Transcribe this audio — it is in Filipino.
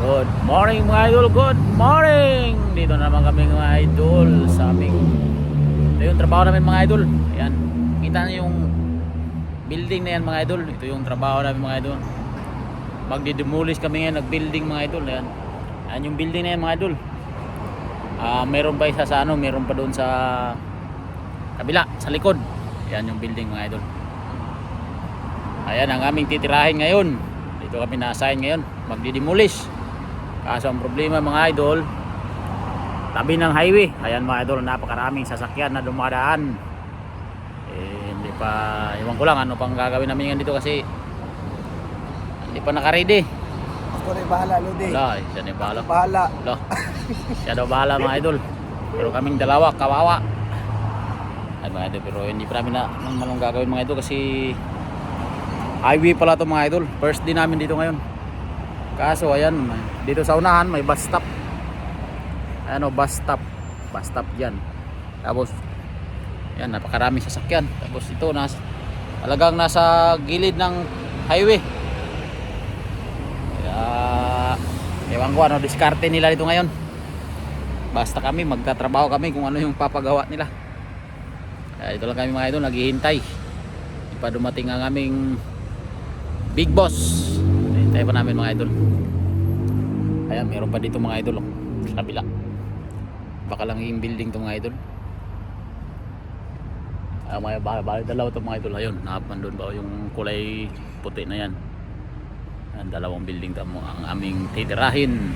Good morning mga idol, good morning! Dito na naman kami mga idol sa aming Ito yung trabaho namin mga idol. Ayan, kita na yung building na yan mga idol. Ito yung trabaho namin mga idol. Magdidemolis kami ngayon, nag-building mga idol. Ayan, Ayan yung building na yan mga idol. Ah, Meron pa isa sa ano, meron pa doon sa kabila, sa likod. Ayan yung building mga idol. Ayan ang aming titirahin ngayon. Dito kami na-assign ngayon. Magdidemolis kaso ang problema mga idol tabi ng highway. Ayan mga idol napakaraming sasakyan na dumadaan. Eh, hindi pa iwan ko lang ano pang gagawin namin ngayon dito kasi hindi pa nakaready. Ako rin bahala, Lodi. wala eh, siya na bahala. Bahala. wala. Siya daw bahala mga idol. Pero kaming dalawa kawawa. Ay mga idol pero hindi pa namin na anong gagawin mga idol kasi highway pala to mga idol. First day namin dito ngayon kaso ayan dito sa unahan may bus stop. Ano bus stop. Bus stop dyan. Tapos yan napakaraming sasakyan. Tapos ito nas, talagang nasa gilid ng highway. Kaya ewan ko ano diskarte nila dito ngayon. Basta kami magtatrabaho kami kung ano yung papagawa nila. Kaya ito lang kami mga idol naghihintay. Pa dumating ang aming big boss hintay pa namin mga idol. Ayan meron pa dito mga idol oh, sa kabila. Baka lang yung building to mga idol. Ah, may baka, baka dalawa to mga idol. Ayun nakapan doon ba yung kulay puti na yan. Ayan, dalawang building tamo ang aming titirahin